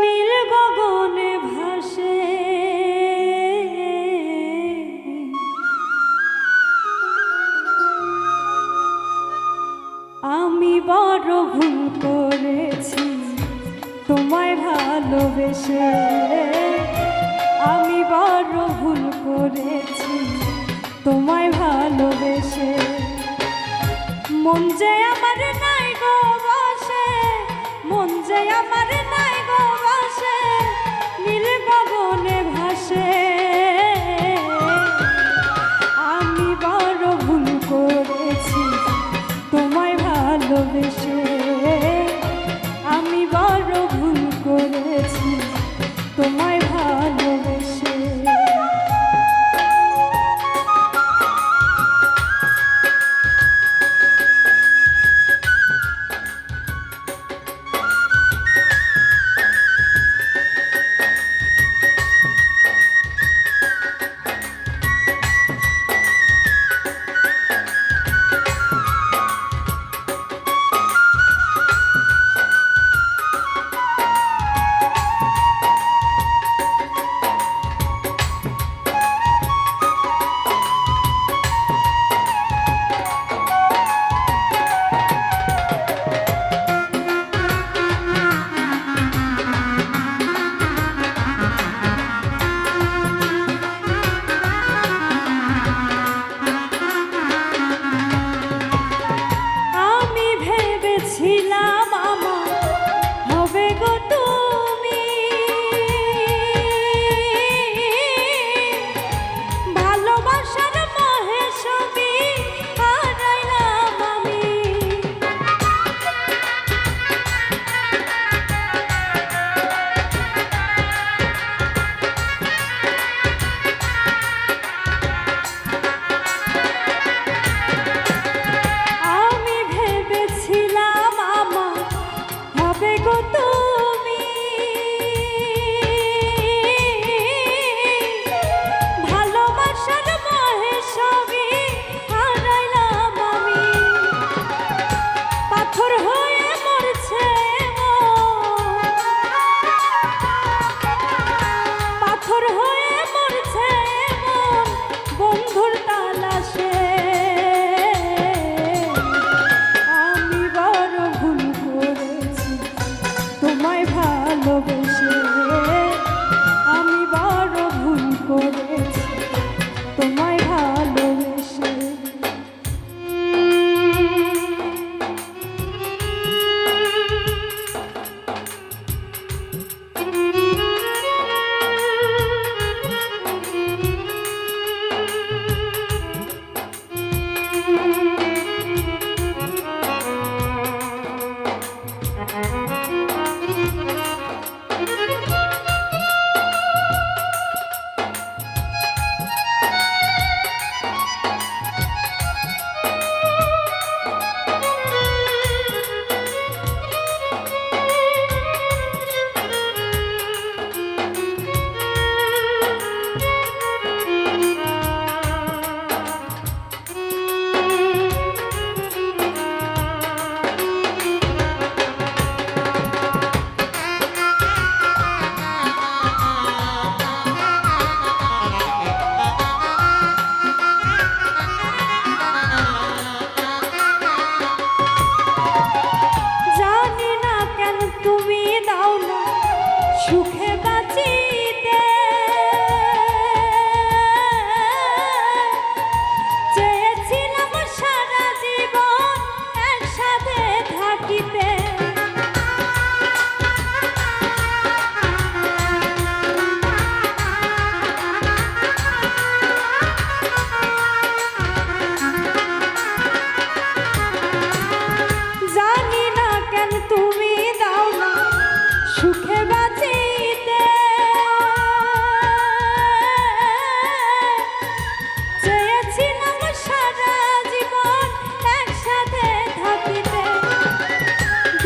নীল গগনে ভাসে। আমি বড় ভুল তোমায় ভালোবেসে। আমি বড় ভুল করেছি তোমায় ভালোবেসে। মন যে আমার